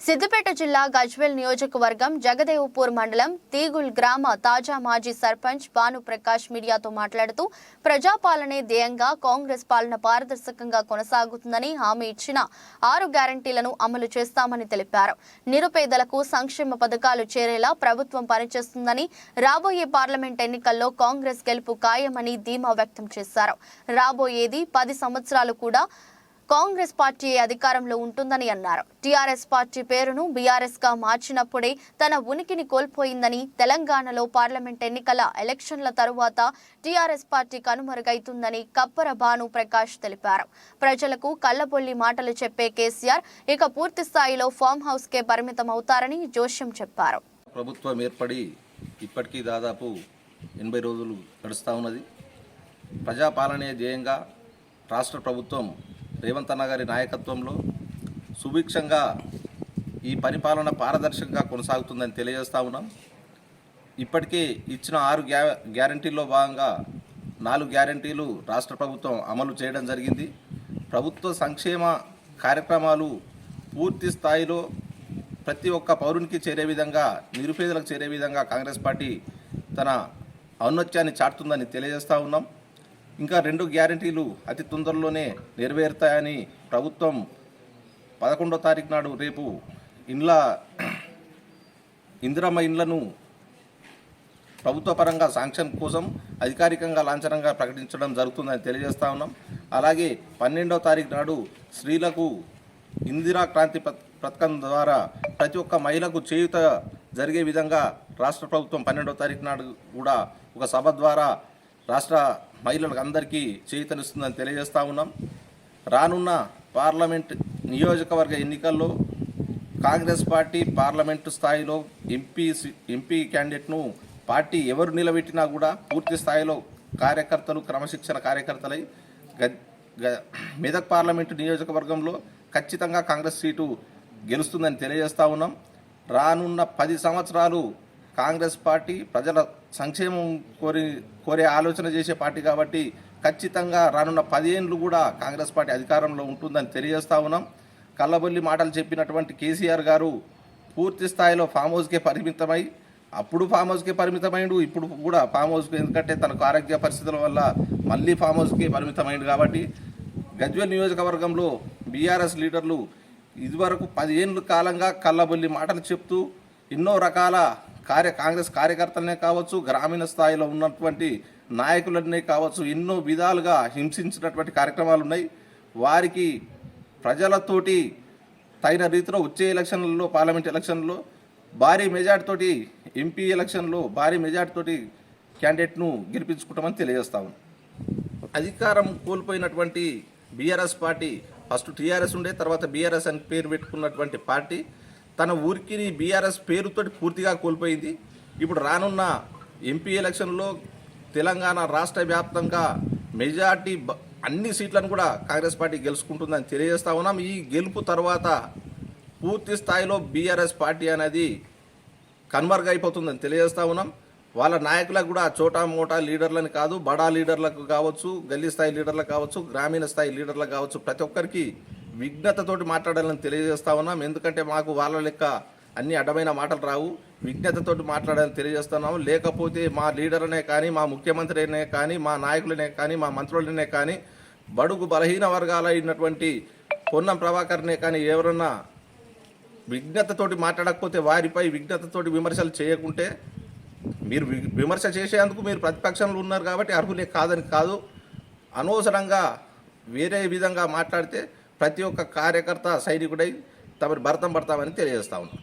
సిద్దిపేట జిల్లా గజ్వేల్ నియోజకవర్గం జగదేవ్పూర్ మండలం తీగుల్ గ్రామ తాజా మాజీ సర్పంచ్ భానుప్రకాష్ మీడియాతో మాట్లాడుతూ ప్రజాపాలనే ధ్యేయంగా కాంగ్రెస్ పాలన పారదర్శకంగా కొనసాగుతుందని హామీ ఇచ్చిన ఆరు గ్యారంటీలను అమలు చేస్తామని తెలిపారు. నిరుపేదలకు సంక్షేమ పథకాలు చేరేలా ప్రభుత్వం పనిచేస్తుందని రాబోయే పార్లమెంట్ ఎన్నికల్లో కాంగ్రెస్ గెలుపు ఖాయమని ధీమా వ్యక్తం చేశారు. రాబోయేది పది సంవత్సరాలు కూడా కాంగ్రెస్ పార్టీ అధికారంలో ఉంటుందని అన్నారు. టీఆర్ఎస్ పార్టీ పేరును బీఆర్ఎస్గా మార్చినప్పుడే తన ఉనికిని కోల్పోయిందని తెలంగాణలో పార్లమెంట్ ఎన్నికల ఎలక్షన్ల తరువాత టీఆర్ఎస్ పార్టీ కనుమరుగైతుందని కప్పర భాను ప్రకాష్ తెలిపారు. ప్రజలకు కళ్ళబొల్లి మాటలు చెప్పే కేసీఆర్ ఇక పూర్తి స్థాయిలో ఫామ్ హౌస్ కే పరిమితం అవుతారని జోష్యం చెప్పారు. ప్రభుత్వం ఏర్పడి ఇప్పటికీ దాదాపు ఎనభై రోజులు గడుస్తూ ఉన్నది. ప్రజాపాలనే ధ్యేయంగా రాష్ట్ర ప్రభుత్వం రేవంత్ అన్న గారి నాయకత్వంలో సుభిక్షంగా ఈ పరిపాలన పారదర్శకంగా కొనసాగుతుందని తెలియజేస్తా ఉన్నాం. ఇప్పటికే ఇచ్చిన ఆరు గ్యా గ్యారంటీల్లో భాగంగా నాలుగు గ్యారంటీలు రాష్ట్ర ప్రభుత్వం అమలు చేయడం జరిగింది. ప్రభుత్వ సంక్షేమ కార్యక్రమాలు పూర్తి స్థాయిలో ప్రతి ఒక్క పౌరునికి చేరే విధంగా నిరుపేదలకు చేరే విధంగా కాంగ్రెస్ పార్టీ తన ఔన్నత్యాన్ని చాటుతుందని తెలియజేస్తా ఉన్నాం. ఇంకా రెండు గ్యారంటీలు అతి తొందరలోనే నెరవేరుతాయని ప్రభుత్వం పదకొండో తారీఖు నాడు రేపు ఇండ్ల ఇందిరమ్మ ఇండ్లను ప్రభుత్వ పరంగా శాంక్షన్ కోసం అధికారికంగా లాంఛనంగా ప్రకటించడం జరుగుతుందని తెలియజేస్తా ఉన్నాం. అలాగే పన్నెండవ తారీఖు నాడు స్త్రీలకు ఇందిరా క్రాంతి పథకం ద్వారా ప్రతి ఒక్క మహిళకు చేయుత జరిగే విధంగా రాష్ట్ర ప్రభుత్వం పన్నెండవ తారీఖు నాడు కూడా ఒక సభ ద్వారా రాష్ట్ర మహిళలకు అందరికీ చేతనిస్తుందని తెలియజేస్తా ఉన్నాం. రానున్న పార్లమెంట్ నియోజకవర్గ ఎన్నికల్లో కాంగ్రెస్ పార్టీ పార్లమెంటు స్థాయిలో ఎంపీ ఎంపీ క్యాండిడేట్ను పార్టీ ఎవరు నిలబెట్టినా కూడా పూర్తి స్థాయిలో కార్యకర్తలు క్రమశిక్షణ కార్యకర్తలై గ- మెదక్ పార్లమెంటు నియోజకవర్గంలో ఖచ్చితంగా కాంగ్రెస్ సీటు గెలుస్తుందని తెలియజేస్తా ఉన్నాం. రానున్న పది సంవత్సరాలు కాంగ్రెస్ పార్టీ ప్రజల సంక్షేమం కోరి కోరే ఆలోచన చేసే పార్టీ కాబట్టి ఖచ్చితంగా రానున్న పదేళ్ళు కూడా కాంగ్రెస్ పార్టీ అధికారంలో ఉంటుందని తెలియజేస్తా ఉన్నాం. కళ్ళబొల్లి మాటలు చెప్పినటువంటి కేసీఆర్ గారు పూర్తి స్థాయిలో ఫామ్ హౌస్కే పరిమితమై అప్పుడు ఫామ్ హౌస్కే పరిమితమైండు ఇప్పుడు కూడా ఫామ్ హౌస్కి ఎందుకంటే తనకు ఆరోగ్య పరిస్థితుల వల్ల మళ్ళీ ఫామ్ హౌస్కి పరిమితమైండు కాబట్టి గజ్వెల్ నియోజకవర్గంలో బీఆర్ఎస్ లీడర్లు ఇదివరకు పదిహేనుల కాలంగా కళ్ళబొల్లి మాటలు చెప్తూ ఎన్నో రకాల కార్య కాంగ్రెస్ కార్యకర్తలనే కావచ్చు గ్రామీణ స్థాయిలో ఉన్నటువంటి నాయకులనే కావచ్చు ఎన్నో విధాలుగా హింసించినటువంటి కార్యక్రమాలు ఉన్నాయి వారికి ప్రజలతోటి తగిన రీతిలో వచ్చే ఎలక్షన్లలో పార్లమెంట్ ఎలక్షన్లో భారీ మెజార్టీతోటి ఎంపీ ఎలక్షన్లో భారీ మెజార్టీతోటి క్యాండిడేట్ను గెలిపించుకుంటామని తెలియజేస్తాము అధికారం కోల్పోయినటువంటి బీఆర్ఎస్ పార్టీ ఫస్ట్ టీఆర్ఎస్ ఉండే తర్వాత బీఆర్ఎస్ అని పేరు పెట్టుకున్నటువంటి పార్టీ తన ఊరికి బీఆర్ఎస్ పేరుతోటి పూర్తిగా కోల్పోయింది. ఇప్పుడు రానున్న ఎంపీ ఎలక్షన్లో తెలంగాణ రాష్ట్ర వ్యాప్తంగా మెజార్టీ అన్ని సీట్లను కూడా కాంగ్రెస్ పార్టీ గెలుచుకుంటుందని తెలియజేస్తా ఉన్నాం. ఈ గెలుపు తర్వాత పూర్తి స్థాయిలో బీఆర్ఎస్ పార్టీ అనేది కన్వర్గ్ అయిపోతుందని తెలియజేస్తా ఉన్నాం. వాళ్ళ నాయకులకు కూడా చోటా మోటా లీడర్లని కాదు బడా లీడర్లకు కావచ్చు గల్లీ స్థాయి లీడర్లకు కావచ్చు గ్రామీణ స్థాయి లీడర్లకు కావచ్చు ప్రతి ఒక్కరికి విఘ్నతతోటి మాట్లాడాలని తెలియజేస్తా ఉన్నాం. ఎందుకంటే మాకు వాళ్ళ లెక్క అన్ని అడ్డమైన మాటలు రావు. విజ్ఞతతోటి మాట్లాడాలని తెలియజేస్తున్నాము లేకపోతే మా లీడర్నే కానీ మా ముఖ్యమంత్రినే కానీ మా నాయకులనే కానీ మా మంత్రులనే కానీ బడుగు బలహీన వర్గాలైనటువంటి పొన్నం ప్రభాకర్నే కానీ ఎవరన్నా విఘ్నతతోటి మాట్లాడకపోతే వారిపై విఘ్నతతోటి విమర్శలు చేయకుంటే మీరు విమర్శ చేసేందుకు మీరు ప్రతిపక్షంలో ఉన్నారు కాబట్టి అర్హులే కాదని కాదు. అనవసరంగా వేరే విధంగా మాట్లాడితే ప్రతి ఒక్క కార్యకర్త సైనికుడై తమరి భరతం పడతామని తెలియజేస్తా ఉన్నాం.